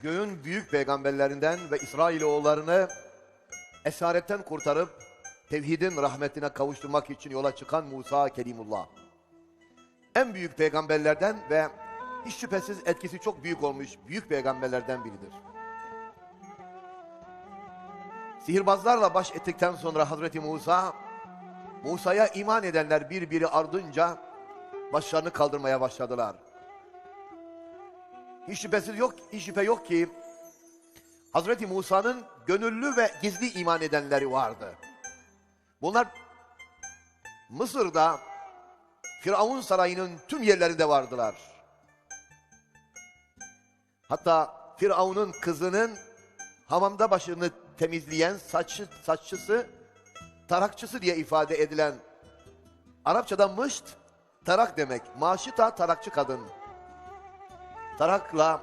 Göğün büyük peygamberlerinden ve İsrailoğullarını esaretten kurtarıp tevhidin rahmetine kavuşturmak için yola çıkan Musa Kelimullah. En büyük peygamberlerden ve hiç şüphesiz etkisi çok büyük olmuş büyük peygamberlerden biridir. Sihirbazlarla baş ettikten sonra Hazreti Musa, Musa'ya iman edenler birbiri ardınca başlarını kaldırmaya başladılar. Hiç şüphesiz yok, hiç şüphe yok ki Hazreti Musa'nın gönüllü ve gizli iman edenleri vardı. Bunlar Mısır'da Firavun sarayının tüm yerlerinde vardılar. Hatta Firavun'un kızının hamamda başını temizleyen saçı, saççısı, tarakçısı diye ifade edilen Arapçada mışt, tarak demek. Maşita tarakçı kadın. Tarakla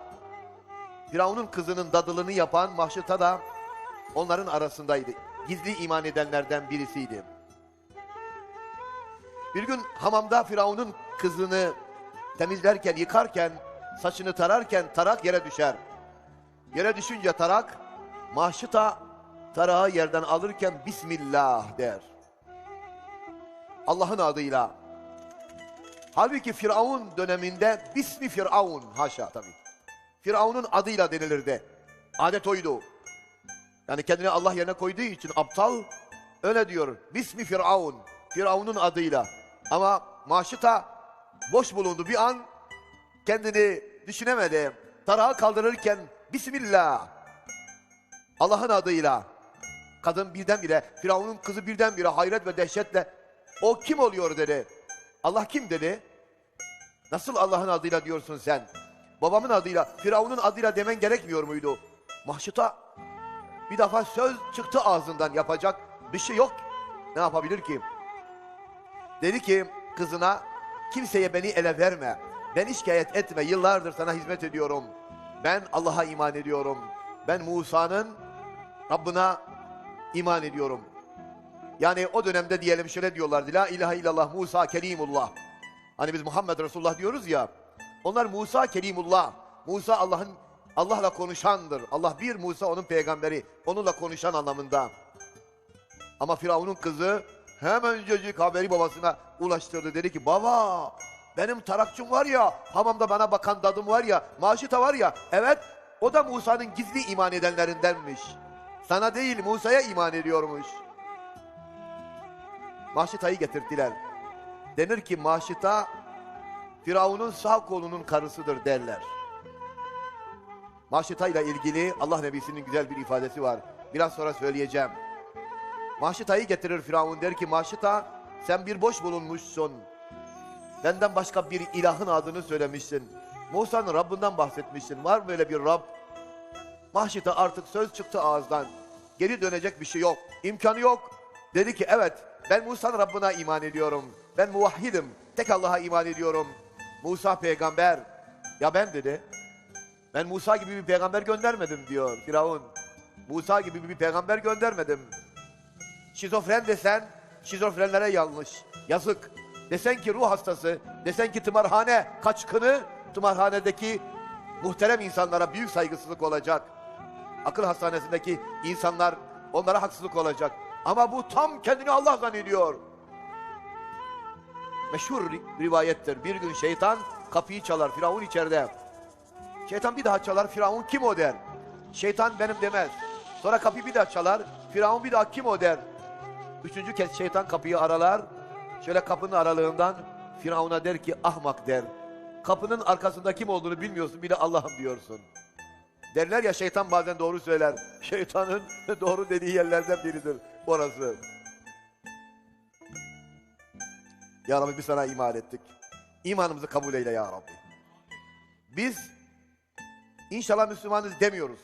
Firavun'un kızının dadılını yapan Mahşita da onların arasındaydı. Gizli iman edenlerden birisiydi. Bir gün hamamda Firavun'un kızını temizlerken, yıkarken, saçını tararken tarak yere düşer. Yere düşünce tarak, Mahşita tarağı yerden alırken Bismillah der. Allah'ın adıyla. Halbuki Firavun döneminde Bismi Firavun haşa tabii. Firavun'un adıyla denilirdi. Adet oydu. Yani kendini Allah yerine koyduğu için aptal öyle diyor. Bismi Firavun. Firavun'un adıyla. Ama Maşita boş bulundu bir an kendini düşünemedi. Tarağı kaldırırken Bismillah. Allah'ın adıyla. Kadın birdenbire, Firavun'un kızı birdenbire hayret ve dehşetle o kim oluyor dedi. Allah kim dedi? Nasıl Allah'ın adıyla diyorsun sen? Babamın adıyla, Firavun'un adıyla demen gerekmiyor muydu? Mahşuta bir defa söz çıktı ağzından yapacak bir şey yok. Ne yapabilir ki? Dedi ki kızına kimseye beni ele verme. Ben şikayet etme. Yıllardır sana hizmet ediyorum. Ben Allah'a iman ediyorum. Ben Musa'nın Rabbına iman ediyorum. Yani o dönemde diyelim şöyle diyorlardı. La ilahe illallah Musa Kelimullah. Hani biz Muhammed Resulullah diyoruz ya. Onlar Musa Kelimullah. Musa Allah'ın Allah'la konuşandır. Allah bir Musa onun peygamberi. Onunla konuşan anlamında. Ama Firavun'un kızı hemencecik haberi babasına ulaştırdı. Dedi ki baba benim tarakçım var ya hamamda bana bakan dadım var ya maşita var ya evet o da Musa'nın gizli iman edenlerindenmiş. Sana değil Musa'ya iman ediyormuş. Maşita'yı getirdiler. Denir ki Maşita Firavun'un sağ kolunun karısıdır derler. Maşita ile ilgili Allah Nebisi'nin güzel bir ifadesi var. Biraz sonra söyleyeceğim. Maşita'yı getirir Firavun der ki Maşita sen bir boş bulunmuşsun. Benden başka bir ilahın adını söylemişsin. Musa'nın Rabbinden bahsetmişsin. Var mı böyle bir Rab? Mahşita artık söz çıktı ağızdan. Geri dönecek bir şey yok. İmkanı yok. Dedi ki evet ben Musa'nın Rabbına iman ediyorum. Ben muvahhidim. Tek Allah'a iman ediyorum. Musa peygamber. Ya ben dedi. Ben Musa gibi bir peygamber göndermedim diyor Firavun. Musa gibi bir peygamber göndermedim. Şizofren desen şizofrenlere yanlış. Yazık. Desen ki ruh hastası, desen ki tımarhane kaçkını, tımarhanedeki muhterem insanlara büyük saygısızlık olacak. Akıl hastanesindeki insanlar onlara haksızlık olacak. Ama bu tam kendini Allah zannediyor. Meşhur ri- rivayettir. Bir gün şeytan kapıyı çalar. Firavun içeride. Şeytan bir daha çalar. Firavun kim o der. Şeytan benim demez. Sonra kapıyı bir daha çalar. Firavun bir daha kim o der. Üçüncü kez şeytan kapıyı aralar. Şöyle kapının aralığından Firavun'a der ki ahmak der. Kapının arkasında kim olduğunu bilmiyorsun bir de Allah'ım diyorsun. Derler ya şeytan bazen doğru söyler. Şeytanın doğru dediği yerlerden biridir orası. Ya Rabbi biz sana iman ettik. İmanımızı kabul eyle ya Rabbi. Biz inşallah Müslümanız demiyoruz.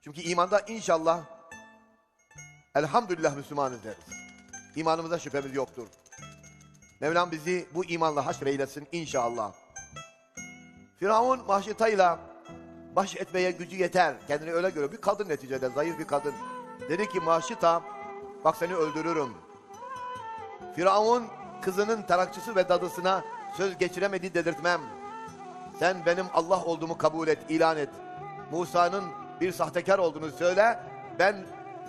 Çünkü imanda inşallah elhamdülillah Müslümanız deriz. İmanımıza şüphemiz yoktur. Mevlam bizi bu imanla haşreylesin inşallah. Firavun mahşitayla baş etmeye gücü yeter. Kendini öyle görüyor. Bir kadın neticede zayıf bir kadın. Dedi ki Mahşita bak seni öldürürüm. Firavun kızının tarakçısı ve dadısına söz geçiremedi dedirtmem. Sen benim Allah olduğumu kabul et, ilan et. Musa'nın bir sahtekar olduğunu söyle. Ben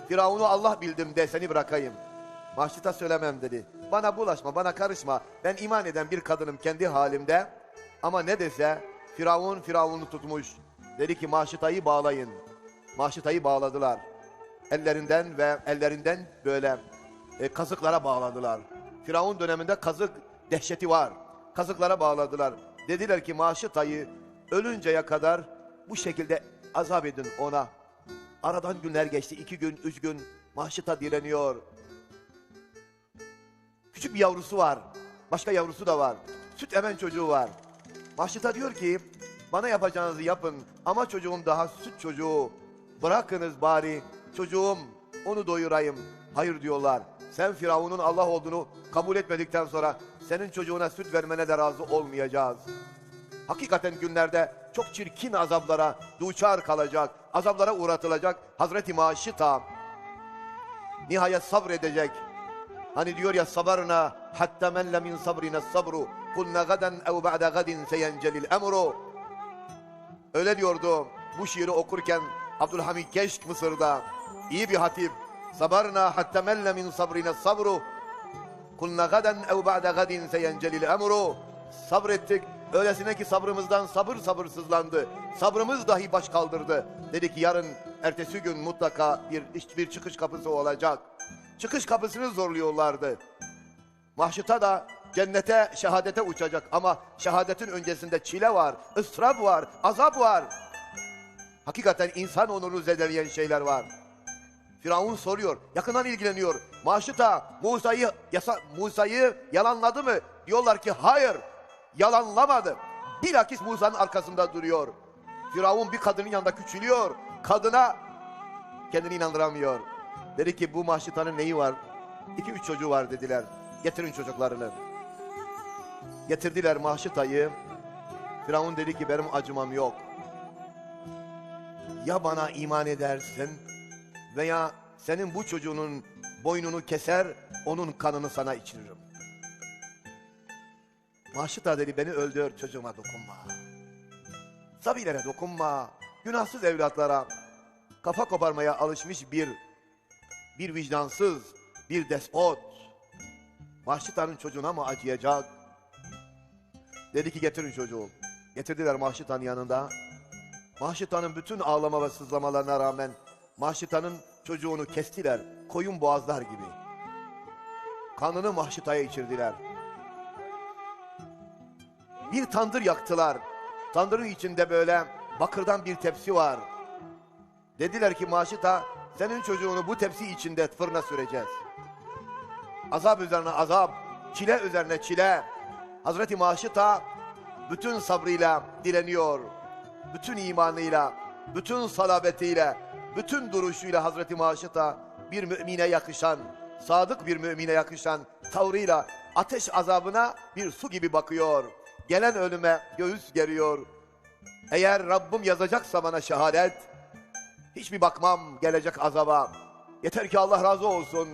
Firavun'u Allah bildim de seni bırakayım. Maşita söylemem dedi. Bana bulaşma, bana karışma. Ben iman eden bir kadınım kendi halimde. Ama ne dese Firavun Firavun'u tutmuş. Dedi ki Maşita'yı bağlayın. Maşita'yı bağladılar. Ellerinden ve ellerinden böyle e, kazıklara bağladılar. Firavun döneminde kazık dehşeti var. Kazıklara bağladılar. Dediler ki Maşita'yı ölünceye kadar bu şekilde azap edin ona. Aradan günler geçti. iki gün, üç gün. Maşita direniyor. Küçük bir yavrusu var. Başka yavrusu da var. Süt emen çocuğu var. Maşita diyor ki bana yapacağınızı yapın ama çocuğum daha süt çocuğu. Bırakınız bari çocuğum onu doyurayım. Hayır diyorlar. Sen Firavun'un Allah olduğunu kabul etmedikten sonra senin çocuğuna süt vermene de razı olmayacağız. Hakikaten günlerde çok çirkin azaplara duçar kalacak, azaplara uğratılacak Hazreti Maşita. Nihayet sabredecek. Hani diyor ya sabarna hatta men lem min sabrina sabru kulna gaden ev ba'da gadin seyencelil emru. Öyle diyordu bu şiiri okurken Abdülhamid Keşk Mısır'da iyi bir hatip. Sabarna hatta men lem min sabrina sabru kulna gaden ev ba'da gadin seyencelil emru. Sabrettik. Öylesine ki sabrımızdan sabır sabırsızlandı. Sabrımız dahi baş kaldırdı. Dedi ki yarın ertesi gün mutlaka bir, bir çıkış kapısı olacak. Çıkış kapısını zorluyorlardı. Mahşuta da cennete, şehadete uçacak ama şehadetin öncesinde çile var, ıstırap var, azap var. Hakikaten insan onurunu zedeleyen şeyler var. Firavun soruyor, yakından ilgileniyor. Maşuta Musa'yı Musa'yı yalanladı mı? Diyorlar ki hayır, yalanlamadı. Bilakis Musa'nın arkasında duruyor. Firavun bir kadının yanında küçülüyor. Kadına kendini inandıramıyor. Dedi ki bu Maşita'nın neyi var? İki üç çocuğu var dediler. Getirin çocuklarını. Getirdiler Maşita'yı. Firavun dedi ki benim acımam yok. Ya bana iman edersin veya senin bu çocuğunun boynunu keser, onun kanını sana içiririm. Maşita dedi beni öldür çocuğuma dokunma. Sabilere dokunma. Günahsız evlatlara kafa koparmaya alışmış bir bir vicdansız, bir despot. Mahşita'nın çocuğuna mı acıyacak? Dedi ki getirin çocuğu. Getirdiler Mahşita'nın yanında. Mahşita'nın bütün ağlama ve sızlamalarına rağmen Mahşita'nın çocuğunu kestiler. Koyun boğazlar gibi. Kanını Mahşita'ya içirdiler. Bir tandır yaktılar. Tandırın içinde böyle bakırdan bir tepsi var. Dediler ki Maşita senin çocuğunu bu tepsi içinde fırına süreceğiz. Azap üzerine azap, çile üzerine çile. Hazreti Maşita bütün sabrıyla direniyor. Bütün imanıyla, bütün salabetiyle, bütün duruşuyla Hazreti Maşita bir mümine yakışan, sadık bir mümine yakışan tavrıyla ateş azabına bir su gibi bakıyor. Gelen ölüme göğüs geriyor. Eğer Rabbim yazacaksa bana şehadet, hiçbir bakmam gelecek azaba. Yeter ki Allah razı olsun.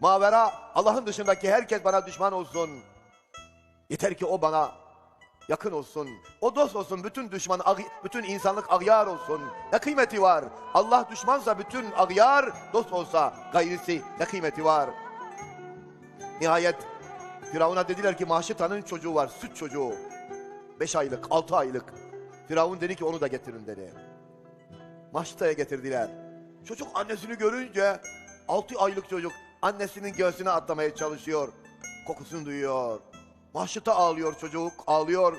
Mavera Allah'ın dışındaki herkes bana düşman olsun. Yeter ki o bana yakın olsun. O dost olsun. Bütün düşman, bütün insanlık agyar olsun. Ne kıymeti var? Allah düşmansa bütün agyar, dost olsa gayrisi ne kıymeti var? Nihayet Firavun'a dediler ki Maşita'nın çocuğu var, süt çocuğu. Beş aylık, altı aylık. Firavun dedi ki onu da getirin dedi. Maşita'ya getirdiler. Çocuk annesini görünce altı aylık çocuk annesinin göğsüne atlamaya çalışıyor. Kokusunu duyuyor. Maşita ağlıyor çocuk ağlıyor.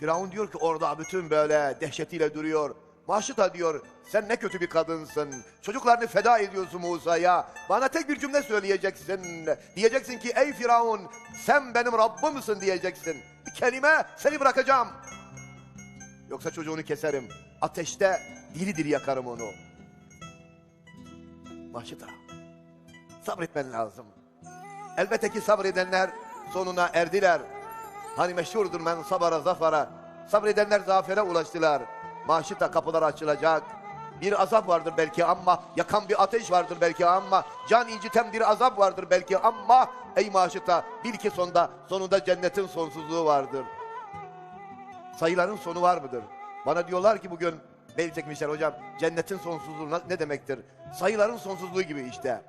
Firavun diyor ki orada bütün böyle dehşetiyle duruyor. Maşita diyor sen ne kötü bir kadınsın. Çocuklarını feda ediyorsun Musa'ya. Bana tek bir cümle söyleyeceksin. Diyeceksin ki ey Firavun sen benim Rabbimsin diyeceksin. Bir kelime seni bırakacağım. Yoksa çocuğunu keserim. Ateşte diri diri yakarım onu. Maşita. Sabretmen lazım. Elbette ki sabredenler sonuna erdiler. Hani meşhurdur men sabara zafara. Sabredenler zafere ulaştılar. Maşita kapılar açılacak. Bir azap vardır belki ama yakan bir ateş vardır belki ama can inciten bir azap vardır belki ama ey maşita bil ki sonunda sonunda cennetin sonsuzluğu vardır. Sayıların sonu var mıdır? Bana diyorlar ki bugün çekmişler hocam. Cennetin sonsuzluğu ne demektir? Sayıların sonsuzluğu gibi işte.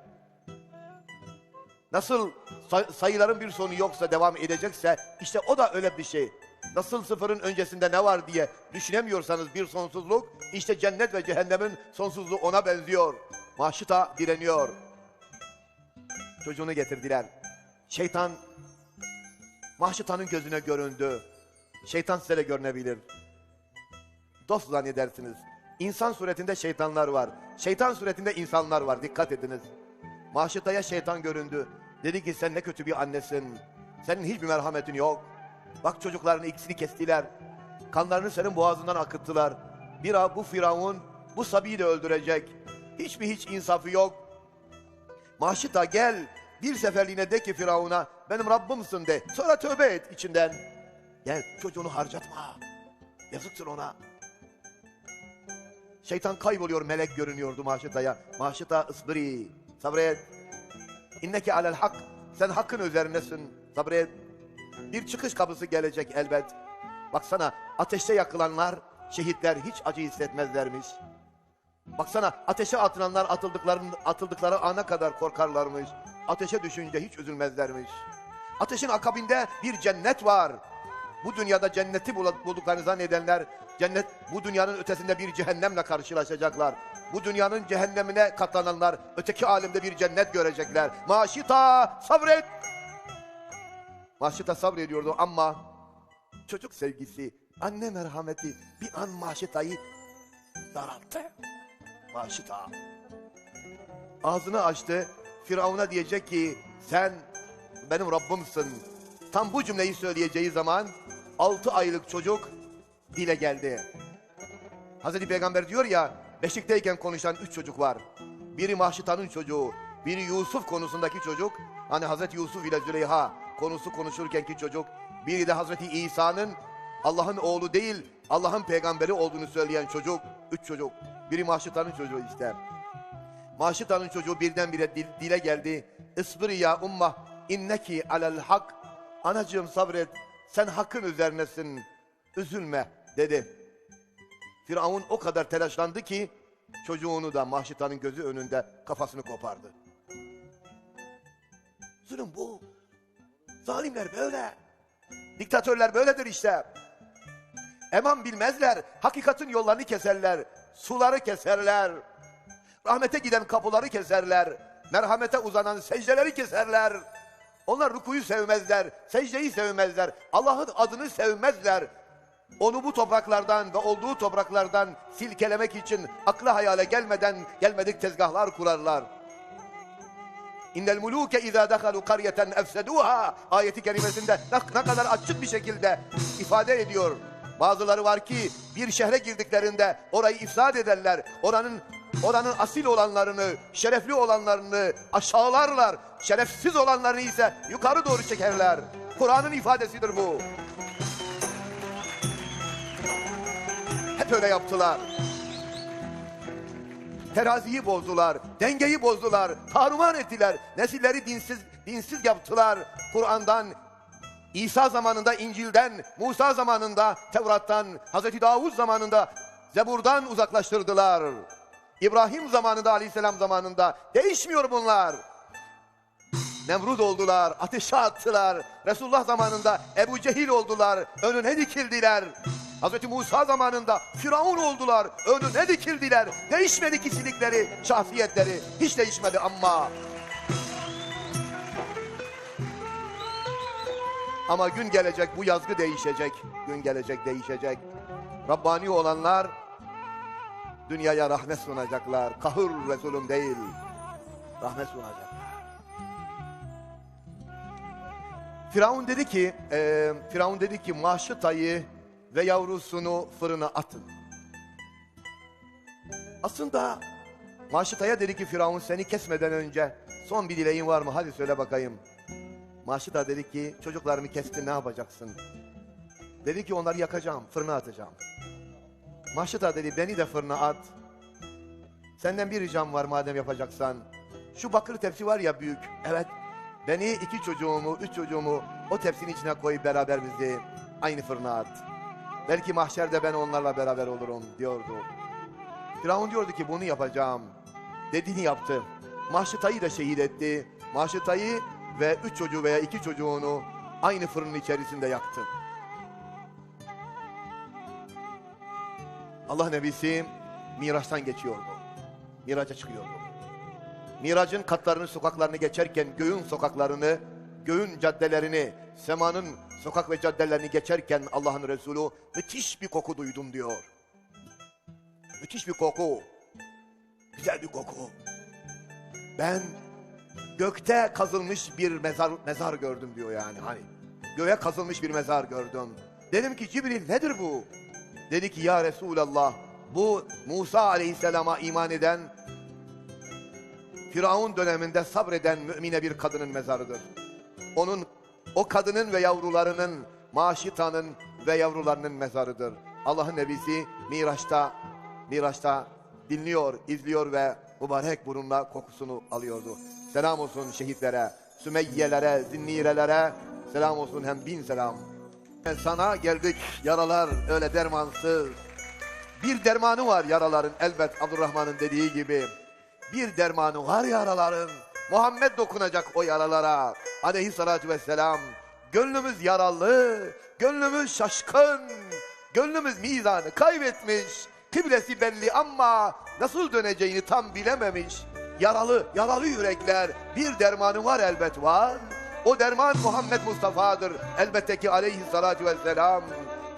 Nasıl say- sayıların bir sonu yoksa devam edecekse işte o da öyle bir şey. Nasıl sıfırın öncesinde ne var diye düşünemiyorsanız bir sonsuzluk işte cennet ve cehennemin sonsuzluğu ona benziyor. Maşıta direniyor. Çocuğunu getirdiler. Şeytan Mahşıtanın gözüne göründü. Şeytan size de görünebilir. Dost zannedersiniz. İnsan suretinde şeytanlar var. Şeytan suretinde insanlar var. Dikkat ediniz. Mahşıtaya şeytan göründü. Dedi ki sen ne kötü bir annesin. Senin hiçbir merhametin yok. Bak çocukların ikisini kestiler. Kanlarını senin boğazından akıttılar. Bir bu Firavun bu Sabi'yi de öldürecek. Hiçbir hiç insafı yok. Maşita gel bir seferliğine de ki Firavun'a benim Rabbimsin de. Sonra tövbe et içinden. Gel çocuğunu harcatma. Yazıktır ona. Şeytan kayboluyor melek görünüyordu Maşita'ya. Maşita ısbiri sabret. İnneke alel hak. Sen hakkın üzerindesin. Sabret. Bir çıkış kapısı gelecek elbet. Baksana ateşte yakılanlar, şehitler hiç acı hissetmezlermiş. Baksana ateşe atılanlar atıldıkların, atıldıkları ana kadar korkarlarmış. Ateşe düşünce hiç üzülmezlermiş. Ateşin akabinde bir cennet var. Bu dünyada cenneti bul- bulduklarını zannedenler cennet bu dünyanın ötesinde bir cehennemle karşılaşacaklar. Bu dünyanın cehennemine katlananlar öteki alemde bir cennet görecekler. Maşita sabret. Maşita sabrediyordu ama çocuk sevgisi, anne merhameti bir an Maşita'yı daralttı. Maşita. Ağzını açtı. Firavun'a diyecek ki sen benim Rabbimsin. Tam bu cümleyi söyleyeceği zaman altı aylık çocuk dile geldi. Hazreti Peygamber diyor ya beşikteyken konuşan üç çocuk var. Biri Mahşita'nın çocuğu, biri Yusuf konusundaki çocuk. Hani Hazreti Yusuf ile Züleyha konusu konuşurkenki çocuk. Biri de Hazreti İsa'nın Allah'ın oğlu değil Allah'ın peygamberi olduğunu söyleyen çocuk. Üç çocuk. Biri Mahşita'nın çocuğu işte. Maşita'nın çocuğu birdenbire dil, dile geldi. Isbiri ya umma inneki alel hak. Anacığım sabret sen hakkın üzerinesin. Üzülme dedi. Firavun o kadar telaşlandı ki çocuğunu da Mahşita'nın gözü önünde kafasını kopardı. Zulüm bu. Zalimler böyle. Diktatörler böyledir işte. Eman bilmezler. Hakikatin yollarını keserler. Suları keserler. Rahmete giden kapıları keserler. Merhamete uzanan secdeleri keserler. Onlar rukuyu sevmezler. Secdeyi sevmezler. Allah'ın adını sevmezler. Onu bu topraklardan ve olduğu topraklardan silkelemek için akla hayale gelmeden gelmedik tezgahlar kurarlar. İnnel muluke izâ dehalu karyeten efseduha ayeti kerimesinde ne kadar açık bir şekilde ifade ediyor. Bazıları var ki bir şehre girdiklerinde orayı ifsad ederler. Oranın oranın asil olanlarını, şerefli olanlarını aşağılarlar. Şerefsiz olanlarını ise yukarı doğru çekerler. Kur'an'ın ifadesidir bu. Hep öyle yaptılar. Teraziyi bozdular, dengeyi bozdular, taruman ettiler. Nesilleri dinsiz, dinsiz yaptılar. Kur'an'dan, İsa zamanında İncil'den, Musa zamanında Tevrat'tan, Hazreti Davud zamanında Zebur'dan uzaklaştırdılar. İbrahim zamanında, Aleyhisselam zamanında değişmiyor bunlar. Nemrut oldular, ateşe attılar. Resulullah zamanında Ebu Cehil oldular, önüne dikildiler. Hazreti Musa zamanında Firavun oldular, önüne dikildiler. Değişmedi kişilikleri, şahsiyetleri. Hiç değişmedi ama. Ama gün gelecek, bu yazgı değişecek. Gün gelecek, değişecek. Rabbani olanlar dünyaya rahmet sunacaklar. Kahır Resulüm değil, rahmet sunacaklar. Firavun dedi ki, e, Firavun dedi ki Maşıta'yı ve yavrusunu fırına atın. Aslında Maşıta'ya dedi ki Firavun seni kesmeden önce son bir dileğin var mı? Hadi söyle bakayım. Maşıta dedi ki çocuklarımı kestin ne yapacaksın? Dedi ki onları yakacağım, fırına atacağım. Maşıta dedi beni de fırına at. Senden bir ricam var madem yapacaksan. Şu bakır tepsi var ya büyük. Evet. Beni iki çocuğumu, üç çocuğumu o tepsinin içine koyup beraber bizi aynı fırına at. Belki mahşerde ben onlarla beraber olurum diyordu. Firavun diyordu ki bunu yapacağım. Dediğini yaptı. Maşıtayı da şehit etti. Maşıtayı ve üç çocuğu veya iki çocuğunu aynı fırının içerisinde yaktı. Allah Nebisi Miraç'tan geçiyordu. Miraç'a çıkıyordu. Miracın katlarını, sokaklarını geçerken göğün sokaklarını, göğün caddelerini, semanın sokak ve caddelerini geçerken Allah'ın Resulü müthiş bir koku duydum diyor. Müthiş bir koku. Güzel bir koku. Ben gökte kazılmış bir mezar mezar gördüm diyor yani hani. Göğe kazılmış bir mezar gördüm. Dedim ki Cibril nedir bu? Dedi ki ya Resulallah bu Musa aleyhisselama iman eden Firavun döneminde sabreden mümine bir kadının mezarıdır. Onun o kadının ve yavrularının Maşita'nın ve yavrularının mezarıdır. Allah'ın nebisi Miraç'ta Miraç'ta dinliyor, izliyor ve mübarek burunla kokusunu alıyordu. Selam olsun şehitlere, Sümeyyelere, Zinnirelere, selam olsun hem bin selam. Sana geldik yaralar öyle dermansız. Bir dermanı var yaraların elbet Abdurrahman'ın dediği gibi. Bir dermanı var yaraların. Muhammed dokunacak o yaralara. Aleyhissalatü vesselam. Gönlümüz yaralı, gönlümüz şaşkın. Gönlümüz mizanı kaybetmiş. Kıblesi belli ama nasıl döneceğini tam bilememiş. Yaralı, yaralı yürekler. Bir dermanı var elbet var. O derman Muhammed Mustafa'dır. Elbette ki aleyhissalatü vesselam.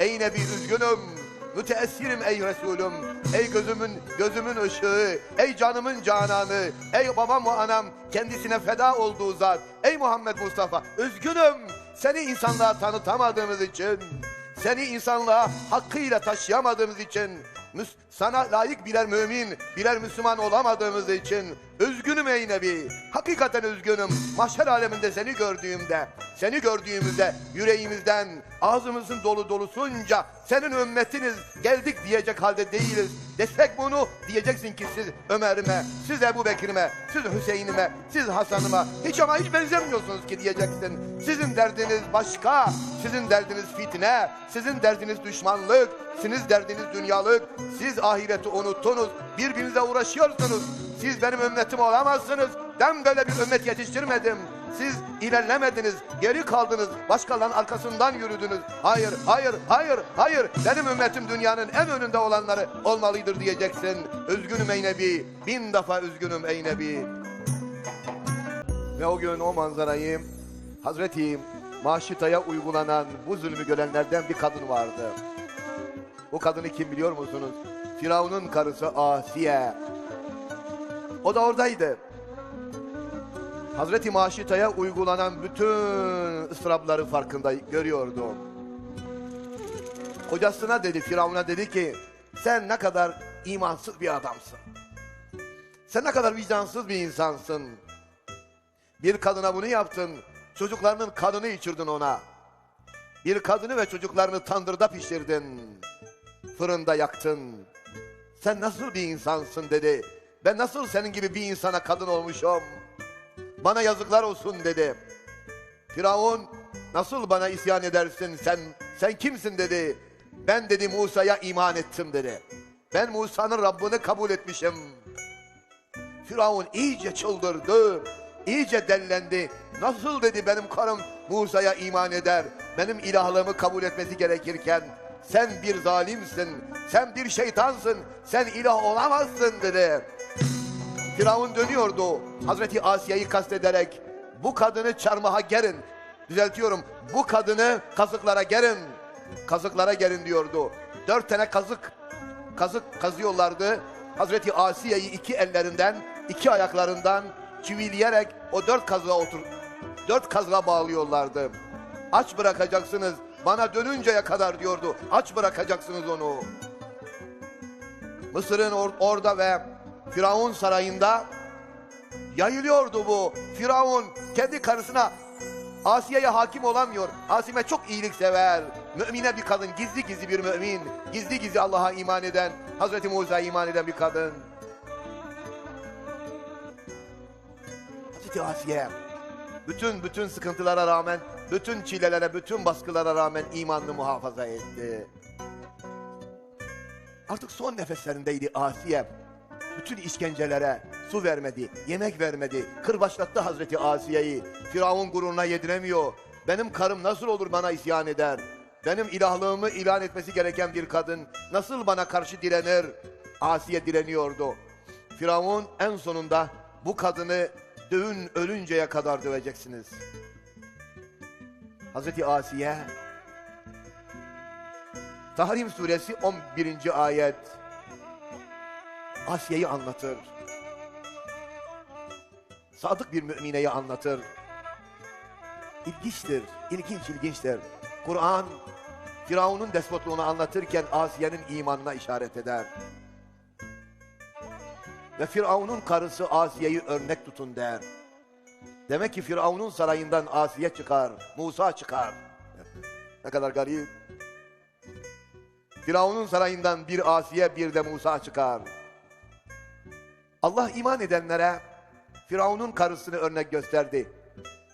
Ey Nebi üzgünüm. Müteessirim ey Resulüm. Ey gözümün gözümün ışığı. Ey canımın cananı. Ey babam ve anam kendisine feda olduğu zat. Ey Muhammed Mustafa üzgünüm. Seni insanlığa tanıtamadığımız için. Seni insanlığa hakkıyla taşıyamadığımız için. Sana layık birer mümin, birer Müslüman olamadığımız için üzgünüm ey Nebi. Hakikaten üzgünüm. Mahşer aleminde seni gördüğümde, seni gördüğümüzde yüreğimizden ağzımızın dolu dolusunca senin ümmetiniz geldik diyecek halde değiliz. Desek bunu diyeceksin ki siz Ömer'ime, siz Ebu Bekir'ime, siz Hüseyin'ime, siz Hasan'ıma hiç ama hiç benzemiyorsunuz ki diyeceksin. Sizin derdiniz başka, sizin derdiniz fitne, sizin derdiniz düşmanlık, sizin derdiniz dünyalık, siz ahireti unuttunuz, birbirinize uğraşıyorsunuz. Siz benim ümmetim olamazsınız. Ben böyle bir ümmet yetiştirmedim. Siz ilerlemediniz, geri kaldınız, başkalarının arkasından yürüdünüz. Hayır, hayır, hayır, hayır. Benim ümmetim dünyanın en önünde olanları olmalıdır diyeceksin. Üzgünüm ey Nebi, bin defa üzgünüm ey Nebi. Ve o gün o manzarayı Hazreti Maşita'ya uygulanan bu zulmü görenlerden bir kadın vardı. Bu kadını kim biliyor musunuz? Firavun'un karısı Asiye. O da oradaydı. Hazreti Maşita'ya uygulanan bütün ıstırapları farkında görüyordu. Kocasına dedi, Firavun'a dedi ki, sen ne kadar imansız bir adamsın. Sen ne kadar vicdansız bir insansın. Bir kadına bunu yaptın, çocuklarının kanını içirdin ona. Bir kadını ve çocuklarını tandırda pişirdin. Fırında yaktın. Sen nasıl bir insansın dedi. Ben nasıl senin gibi bir insana kadın olmuşum. Bana yazıklar olsun dedi. Firavun nasıl bana isyan edersin sen sen kimsin dedi. Ben dedi Musa'ya iman ettim dedi. Ben Musa'nın Rabbini kabul etmişim. Firavun iyice çıldırdı. iyice dellendi. Nasıl dedi benim karım Musa'ya iman eder. Benim ilahlığımı kabul etmesi gerekirken sen bir zalimsin. Sen bir şeytansın. Sen ilah olamazsın dedi. Firavun dönüyordu. Hazreti Asiye'yi kastederek bu kadını çarmıha gerin. Düzeltiyorum. Bu kadını kazıklara gerin. Kazıklara gerin diyordu. Dört tane kazık kazık kazıyorlardı. Hazreti Asiye'yi iki ellerinden, iki ayaklarından çivileyerek o dört kazığa otur, dört kazığa bağlıyorlardı. Aç bırakacaksınız, bana dönünceye kadar diyordu. Aç bırakacaksınız onu. Mısır'ın or- orada ve Firavun sarayında yayılıyordu bu. Firavun kendi karısına Asiye'ye hakim olamıyor. Asime çok iyilik sever. Mümine bir kadın, gizli gizli bir mümin. Gizli gizli Allah'a iman eden, Hazreti Musa'ya iman eden bir kadın. Hazreti Asiye bütün bütün sıkıntılara rağmen, bütün çilelere, bütün baskılara rağmen imanını muhafaza etti. Artık son nefeslerindeydi Asiye. Bütün işkencelere su vermedi, yemek vermedi. Kırbaçlattı Hazreti Asiye'yi. Firavun gururuna yediremiyor. Benim karım nasıl olur bana isyan eder? Benim ilahlığımı ilan etmesi gereken bir kadın nasıl bana karşı direnir? Asiye direniyordu. Firavun en sonunda bu kadını dövün ölünceye kadar döveceksiniz. Hazreti Asiye Tahrim suresi 11. ayet Asiye'yi anlatır. Sadık bir mümineyi anlatır. İlginçtir, ilginç ilginçtir. Kur'an Firavun'un despotluğunu anlatırken Asiye'nin imanına işaret eder. Ve Firavun'un karısı Asiye'yi örnek tutun der. Demek ki Firavun'un sarayından Asiye çıkar, Musa çıkar. ne kadar garip. Firavun'un sarayından bir Asiye bir de Musa çıkar. Allah iman edenlere Firavun'un karısını örnek gösterdi.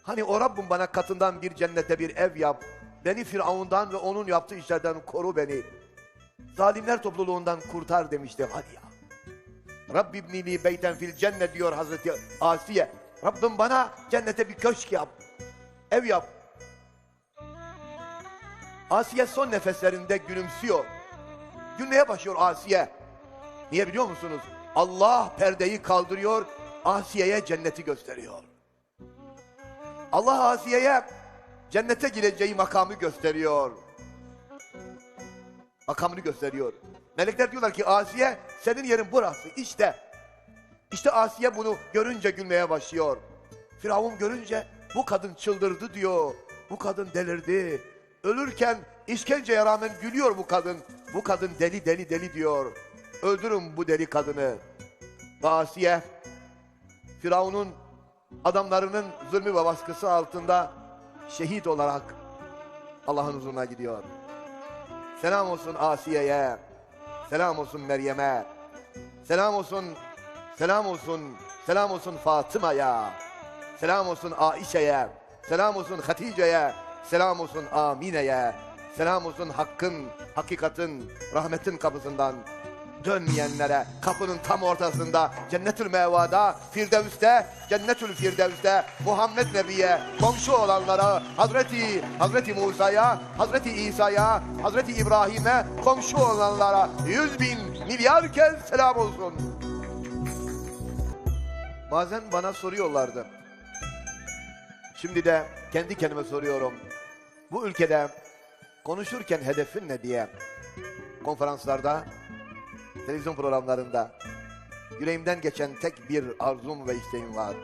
Hani o Rabbim bana katından bir cennete bir ev yap. Beni Firavun'dan ve onun yaptığı işlerden koru beni. Zalimler topluluğundan kurtar demişti. Hadi ya. Rabbi ibnili beyten fil cennet diyor Hazreti Asiye. Rabbim bana cennete bir köşk yap. Ev yap. Asiye son nefeslerinde gülümsüyor. Gülmeye başlıyor Asiye. Niye biliyor musunuz? Allah perdeyi kaldırıyor, Asiye'ye cenneti gösteriyor. Allah Asiye'ye cennete gireceği makamı gösteriyor. Makamını gösteriyor. Melekler diyorlar ki Asiye senin yerin burası işte. İşte Asiye bunu görünce gülmeye başlıyor. Firavun görünce bu kadın çıldırdı diyor. Bu kadın delirdi. Ölürken işkenceye rağmen gülüyor bu kadın. Bu kadın deli deli deli diyor. Öldürün bu deli kadını. Asiye Firavun'un adamlarının zulmü ve baskısı altında şehit olarak Allah'ın huzuruna gidiyor. Selam olsun Asiye'ye. Selam olsun Meryem'e. Selam olsun, selam olsun, selam olsun Fatıma'ya. Selam olsun Aişe'ye. Selam olsun Hatice'ye. Selam olsun Amine'ye. Selam olsun Hakk'ın, hakikatin, rahmetin kapısından dönmeyenlere kapının tam ortasında Cennetül Meva'da Firdevs'te Cennetül Firdevs'te Muhammed Nebi'ye komşu olanlara Hazreti Hazreti Musa'ya Hazreti İsa'ya Hazreti İbrahim'e komşu olanlara yüz bin milyar kez selam olsun. Bazen bana soruyorlardı. Şimdi de kendi kendime soruyorum. Bu ülkede konuşurken hedefin ne diye konferanslarda televizyon programlarında yüreğimden geçen tek bir arzum ve isteğim var.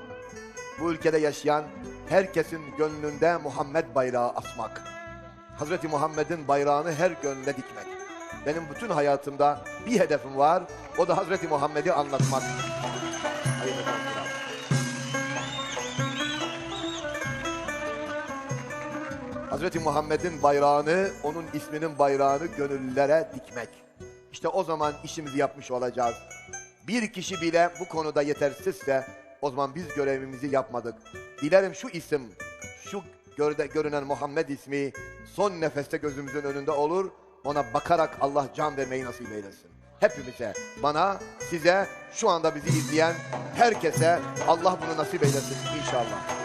Bu ülkede yaşayan herkesin gönlünde Muhammed bayrağı asmak. Hazreti Muhammed'in bayrağını her gönlüne dikmek. Benim bütün hayatımda bir hedefim var. O da Hazreti Muhammed'i anlatmak. Hazreti Muhammed'in bayrağını, onun isminin bayrağını gönüllere dikmek. İşte o zaman işimizi yapmış olacağız. Bir kişi bile bu konuda yetersizse o zaman biz görevimizi yapmadık. Dilerim şu isim, şu görde, görünen Muhammed ismi son nefeste gözümüzün önünde olur. Ona bakarak Allah can vermeyi nasip eylesin. Hepimize, bana, size, şu anda bizi izleyen herkese Allah bunu nasip eylesin inşallah.